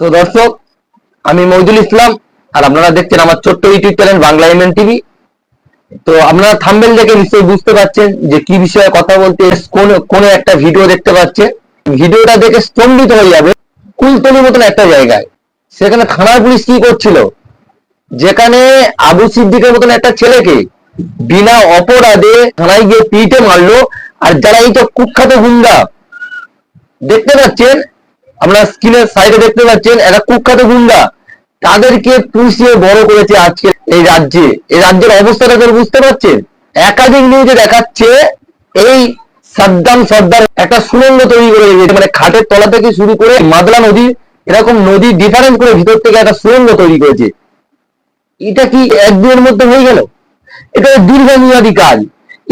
তো দর্শক, আমি মইদুল ইসলাম, আর আপনারা দেখছেন আমার ছোট্ট YouTube channel Bangla M N. TV আপনারা থাম্বেল দেখে নিশ্চয়ই বুঝতে পারছেন যে কি বিষয়ে কথা বলতে কোন কোন একটা ভিডিও দেখতে পাচ্ছেন ভিডিওটা দেখে স্তম্ভিত হয়ে যাবে কুলতলির মতন একটা জায়গায়। সেখানে থানার পুলিশ কি করছিল? যেখানে আবু সিদ্দিকের মতন একটা ছেলেকে বিনা অপরাধে থানায় গিয়ে পিটে মারলো। আর যারা এই তো কুখ্যাত গুন্ডা, দেখতে পাচ্ছেন আমরা স্ক্রিনের সাইডে দেখতে পাচ্ছেন একটা কুখ্যাত গুন্ডা। তাদেরকে পুষিয়ে বড় করেছে আজকে এই রাজ্যে। এই রাজ্যের অবস্থাটা করে বুঝতে পারছেন? একাধিক নিউজে দেখাচ্ছে এই সাদ্দাম সর্দার একটা সুরঙ্গ তৈরি করে দিয়েছে মানে খাটের তলা থেকে শুরু করে মাদলা নদী, এরকম নদী ডিফারেন্স করে ভিতর থেকে একটা সুরঙ্গ তৈরি করেছে। এটা কি একদিনের মধ্যে হয়ে গেল? এটা দীর্ঘমেয়াদী কাজ।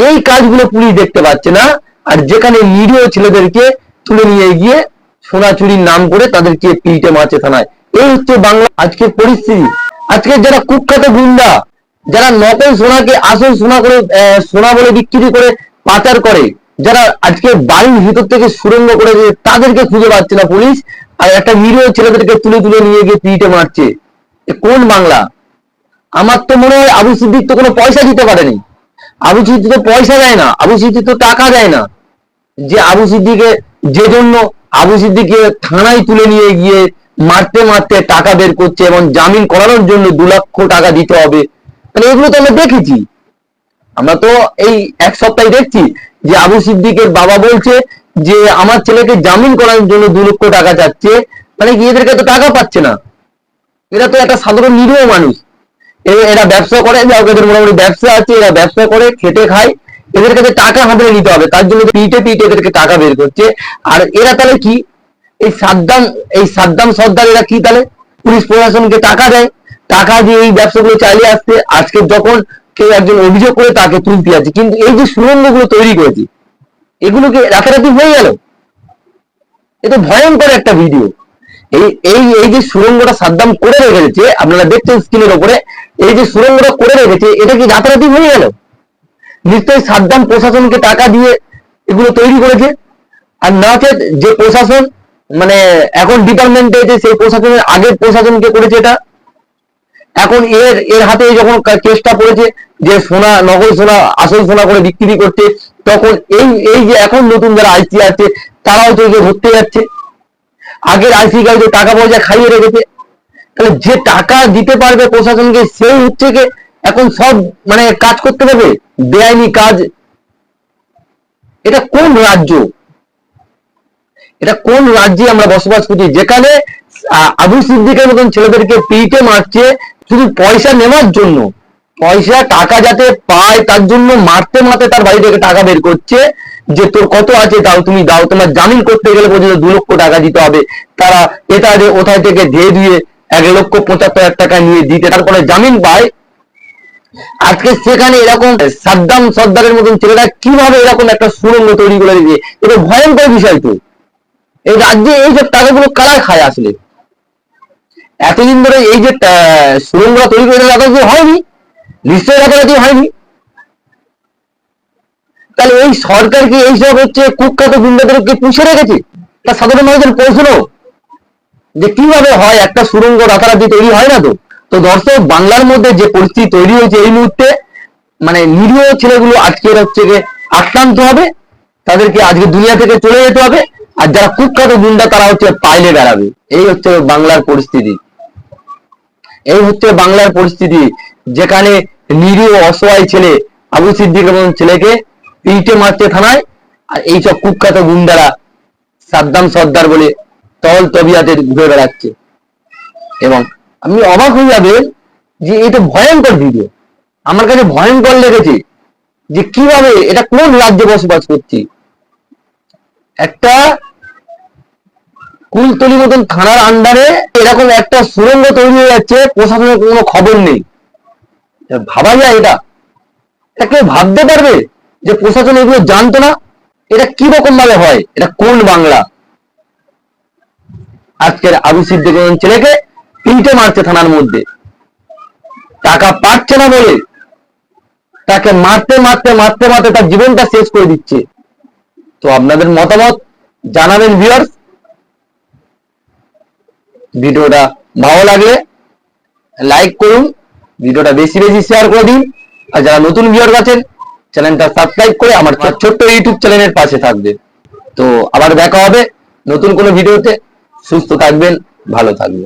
এই কাজগুলো পুলিশ দেখতে পাচ্ছে না, আর যেখানে নিরীহ ছেলেদেরকে তুলে নিয়ে গিয়ে সোনা চুরির নাম করে তাদেরকে পিটে মারছে থানায়। এই হচ্ছে বাংলা আজকের পরিস্থিতি। আজকে যারা কুখ্যাত গুন্ডা, যারা নকল সোনাকে আসল সোনা করে সোনা বলে বিক্রি করে পাচার করে, যারা আজকে বাড়ির ভিতর থেকে সুরঙ্গ করে তাদেরকে খুঁজে পাচ্ছে না পুলিশ, আর একটা নিরীহ ছেলেদেরকে তুলে তুলে নিয়ে গিয়ে পিটে মারছে কোন বাংলা? আমার তো মনে হয় আবু সিদ্দিক তো কোনো পয়সা দিতে পারেনি। আবু সিদ্দিক তো পয়সা দেয় না, আবু সিদ্দিক তো টাকা দেয় না। যে আবু সিদ্দিকে যে জন্য আবু সিদ্দিকে থানায় তুলে নিয়ে গিয়ে মারতে মারতে টাকা বের করছে এবং জামিন করানোর জন্য দু লক্ষ টাকা দিতে হবে মানে এগুলো তো আমরা দেখেছি। আমরা তো এই এক সপ্তাহে দেখছি যে আবু সিদ্দিকের বাবা বলছে যে আমার ছেলেকে জামিন করানোর জন্য দু লক্ষ টাকা চাচ্ছে মানে কি এদেরকে তো টাকা পাচ্ছে না? এরা তো একটা সাধারণ নিরীহ মানুষ। এরা ব্যবসা করে যা এদের মোটামুটি ব্যবসা আছে, এরা ব্যবসা করে, খেটে খায় এদের কাছে টাকা হাতে নিতে হবে, তার জন্য পিটে পিটে এদেরকে টাকা বের করছে। আর এরা তাহলে কি? এই সাদ্দাম এই সাদ্দাম সর্দার এরা কি তাহলে? পুলিশ প্রশাসনকে টাকা দেয়। টাকা দিয়ে এই ব্যবসাগুলো চালিয়ে আসতে আজকে যখন কেউ একজন অভিযোগ করে তাকে তুলতে আছে কিন্তু এই যে সুরঙ্গগুলো তৈরি করেছে এগুলোকে রাতারাতি হয়ে গেল? এটা ভয়ঙ্কর একটা ভিডিও। এই এই এই যে সুরঙ্গটা সাদ্দাম করে রেখেছে, আপনারা দেখছেন স্ক্রিনের ওপরে এই যে সুরঙ্গটা করে রেখেছে, এটা কি রাতারাতি হয়ে গেল? নিশ্চয়ই সাদ্দাম প্রশাসনকে টাকা দিয়ে এগুলো তৈরি করেছে। আর না যে প্রশাসন মানে এখন ডিপার্টমেন্টে যে সেই প্রশাসনের আগের প্রশাসনকে করেছে এটা, এখন এর এর হাতে যখন কেসটা পড়েছে যে সোনা নকল সোনা, আসল সোনা করে বিক্রি করতে, তখন এই এই যে এখন নতুন যারা আইসি আছে, তারাও তো ধরতে যাচ্ছে। আগের আইসি যে টাকা পয়সা খাইয়ে রেখেছে, তাহলে যে টাকা দিতে পারবে প্রশাসনকে, সেই হচ্ছে এখন সব মানে কাজ করতে পারবে? বেআইনি কাজ। এটা কোন রাজ্য? এটা কোন রাজ্যে আমরা বসবাস করছি? যেখানে আবু সিদ্দিকের মতন ছেলেদেরকে পিটে মারছে শুধু পয়সা নেওয়ার জন্য। পয়সা, টাকা যাতে পায় তার জন্য মারতে মারতে তার বাড়ি থেকে টাকা বের করছে যে তোর কত আছে দাও, তুমি দাও, তোমার জামিন করতে গেলে পর্যন্ত দু লক্ষ টাকা দিতে হবে। তারা এটা যে কোথায় থেকে ধেয়ে দিয়ে এক লক্ষ পঁচাত্তর টাকা নিয়ে দিতে, তারপরে জামিন পায়। আজকে সেখানে এরকম সাদ্দাম সর্দারের মতন ছেলেরা কীভাবে এরকম একটা সুরঙ্গ তৈরি করে দিয়েছে এটা ভয়ঙ্কর বিষয় তো। এই রাজ্যে এই যে টাকাগুলো কারা খায় আসলে? এতদিন ধরে এই যে আহ, সুরঙ্গটা তৈরি করে রাতারাতি হয়নি? নিশ্চয়ই রাতারাতি হয়নি? তাহলে এই সরকার কি এইসব হচ্ছে কুখ্যাত গুন্ডাদেরকে পুষে রেখেছে? তা সাধারণ মানুষের প্রশ্ন যে কীভাবে হয় একটা সুরঙ্গ রাতারাতি তৈরি হয় না তো? তো দর্শক, বাংলার মধ্যে যে পরিস্থিতি তৈরি হয়েছে এই মুহূর্তে মানে নিরীহ ছেলেগুলো আজকে হচ্ছে গিয়ে আক্রান্ত হবে। তাদেরকে আজকে দুনিয়া থেকে চলে যেতে হবে। আর যারা কুখ্যাত গুন্ডা, তারা হচ্ছে পাইলে বেড়াবে। এই হচ্ছে বাংলার পরিস্থিতি। এই হচ্ছে বাংলার পরিস্থিতি, যেখানে নিরীহ অসহায় ছেলে আবু সিদ্দিকের মতন ছেলেকে পিটে মারতে থানায়। আর এইসব কুখ্যাত গুন্ডারা সাদ্দাম সর্দার বলে তল তবিয়াতে ঘুরে বেড়াচ্ছে। এবং আপনি অবাক হয়ে যাবে যে এটা ভয়ঙ্কর ভিডিও আমার কাছে ভয়ঙ্কর লেগেছে যে কীভাবে এটা কোন রাজ্যে বসবাস করছি। একটা কুলতলি মতন থানার আন্ডারে এরকম একটা সুরঙ্গ তৈরি হয়ে যাচ্ছে, প্রশাসনের কোনো খবর নেই। ভাবা যায় এটা? এটা কেউ ভাবতে পারবে যে প্রশাসন এগুলো জানতো না? এটা কি রকম ভাবে হয়? এটা কোন বাংলা? আজকের আবু সিদ্দিক ছেলেকে তিনটে মারছে থানার মধ্যে। টাকা পাচ্ছে না বলে তাকে মারতে মারতে মারতে মারতে তার জীবনটা শেষ করে দিচ্ছে। তো আপনাদের মতামত জানাবেন ভিউয়ার্স ভিডিওটা ভালো লাগলে লাইক করুন, ভিডিওটা বেশি বেশি শেয়ার করে দিন। আর যারা নতুন ভিউয়ার আছেন চ্যানেলটা সাবস্ক্রাইব করে আমার ছোট্ট ইউটিউব চ্যানেলের পাশে থাকবে তো আবার দেখা হবে নতুন কোনো ভিডিওতে। সুস্থ থাকবেন, ভালো থাকবেন।